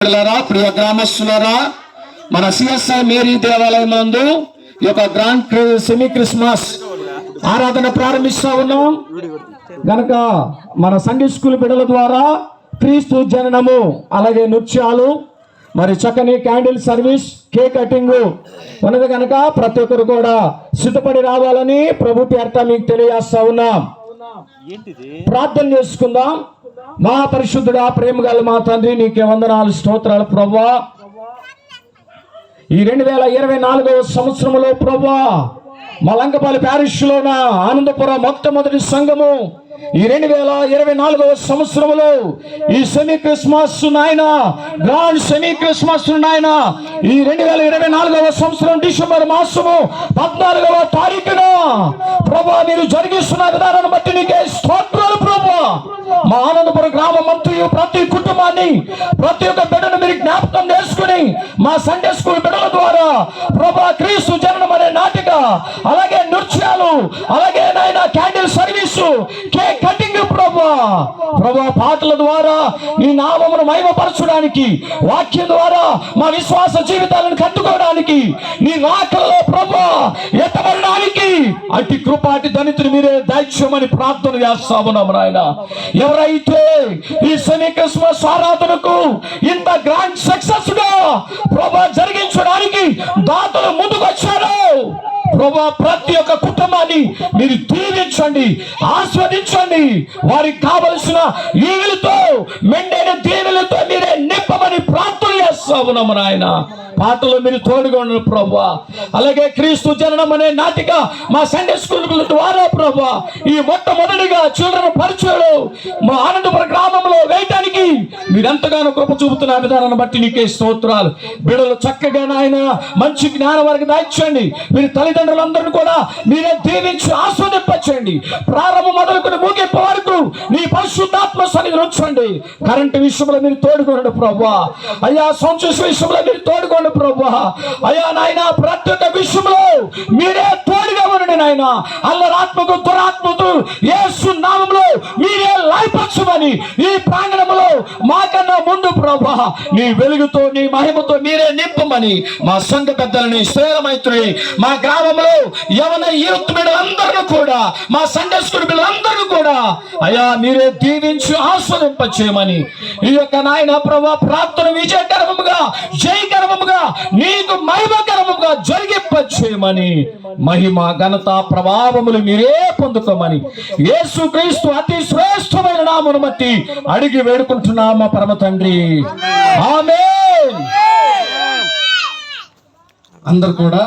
పిల్లలారా ప్రియ గ్రామస్తులారా మన CSI Mary దేవాలయం నందు ఈ యొక్క గ్రాండ్ క్రి- సెమీ క్రిస్మస్ ఆరాధన ప్రారంభిస్తా ఉన్నాం. గనక మన సండే స్కూల్ బిడ్డల ద్వారా క్రీస్తు జననము అలాగే నృత్యాలు మరి చక్కని క్యాండిల్ సర్వీస్ కేక్ కటింగ్ ఉన్నది కనుక ప్రతి ఒక్కరు కూడా సిద్ధపడి రావాలని ప్రభు పేరట మీకు తెలియజేస్తా ఉన్నాం. ప్రార్థన చేసుకుందాం. మహాపరిశుద్ధుడా ప్రేమ గల మా తండ్రి నీకే వందనాలు స్తోత్రాలు ప్రభా ఈ రెండు వేల ఇరవై నాలుగవ సంవత్సరంలో ప్రభా మలంకపల్లి ప్యారిష్ లోన ఆనందపురం మొట్టమొదటి సంఘము ఈ రెండు వేల ఇరవై నాలుగవ సంవత్సరంలో ఈ సెమీ క్రిస్మస్ నాయన గ్రాండ్ సెమీ క్రిస్మస్ నాయన ఈ రెండు వేల ఇరవై నాలుగవ సంవత్సరం డిసెంబర్ మాసము పద్నాలుగవ తారీఖున ప్రభా మీరు జరిగిస్తున్న విధానాన్ని బట్టి నీకే స్తోత్రాలు ప్రభా మా ఆనందపురం మంత్రి ప్రతి కుటుంబాన్ని ప్రతి ఒక్క బిడ్డను మీరు జ్ఞాపకం చేసుకుని మా సండే స్కూల్ బిడ్డల ద్వారా ప్రభా క్రీస్తు జననం అనే నాటిక అలాగే నృత్యాలు అలాగే నాయన క్యాండిల్ సర్వీసు కేక్ కటింగ్ ప్రభా. ప్రభా పాటల ద్వారా నీ నామమును మహిమపరచడానికి వాక్యం ద్వారా మా విశ్వాస జీవితాలను కట్టుకోవడానికి నీ రాకల్లో ప్రభా ఎత్తబడడానికి అట్టి కృపాటి దళితులు మీరే దాక్ష్యమని ప్రార్థన చేస్తా ఉన్నాం నాయన. ఎవరైతే ఈ శని క్రిస్మస్ ఆరాధనకు ఇంత గ్రాండ్ సక్సెస్గా ప్రభా జరిగించడానికి దాతలు ముందుకొచ్చారు ప్రభా ప్రతి ఒక్క కుటుంబాన్ని మీరు దీవించండి ఆస్వాదించండి. వారికి కావలసిన ఈవులతో మెండైన దీవులతో ఉన్నాము నాయన. పాటలో మీరు తోడుగా ఉండరు ప్రభా. అలాగే క్రీస్తు జననం అనే నాటిక మా సండే స్కూల్ ద్వారా ప్రభా. ఈ మొట్టమొదటిగా చిల్డ్రన్ పరిచయం మా ఆనందపురం గ్రామ మీరెంతగానో కృప చూపుతున్న విధానాన్ని బట్టి నీకే స్తోత్రాలు. బిడలు చక్కగా నాయన మంచి జ్ఞానం వారికి దాయించండి. మీరు తల్లిదండ్రులందరినీ కూడా మీరే దీవించి ఆస్వాదింపచ్చండి ప్రారంభం మొదలుకుని ముగింపు వరకు నీ పరిశుద్ధాత్మ సన్నిధిని ఉంచండి. కరెంటు విషయంలో మీరు తోడుకోండి ప్రభా అయ్యా సంతోష విషయంలో మీరు తోడుకోండి ప్రభా అయ్యా నాయన ప్రతి ఒక్క విషయంలో మీరే తోడుగా ఉండండి నాయన. అల్లరాత్మకు దురాత్మకు ఏ సున్నామంలో మీరే లైపరచమని ఈ ప్రాంగణంలో మాకన్నా ముందు ప్రభా నీ వెలుగుతో నీ మహిమతో మీరే నింపమని మా సంఘ పెద్దలని శ్రేయమైత్రి మా గ్రామంలో యవన యూత్ బిడ్డలందరూ కూడా మా సండే స్కూల్ బిడ్డలందరూ కూడా అయ్యా మీరే దీవించి ఆస్వాదింప చేయమని ఈ యొక్క నాయన ప్రభా ప్రార్థన విజయకరముగా జయకరముగా నీకు మహిమకరముగా జరిగింప చేయమని మహిమ ఘనత ప్రభావములు మీరే పొందుతామని యేసు క్రీస్తు అతి శ్రేష్టమైన నామను బట్టి అడిగి వేడుకుంటున్నామా పరమ తండ్రి? ఆమేన్. అందరు కూడా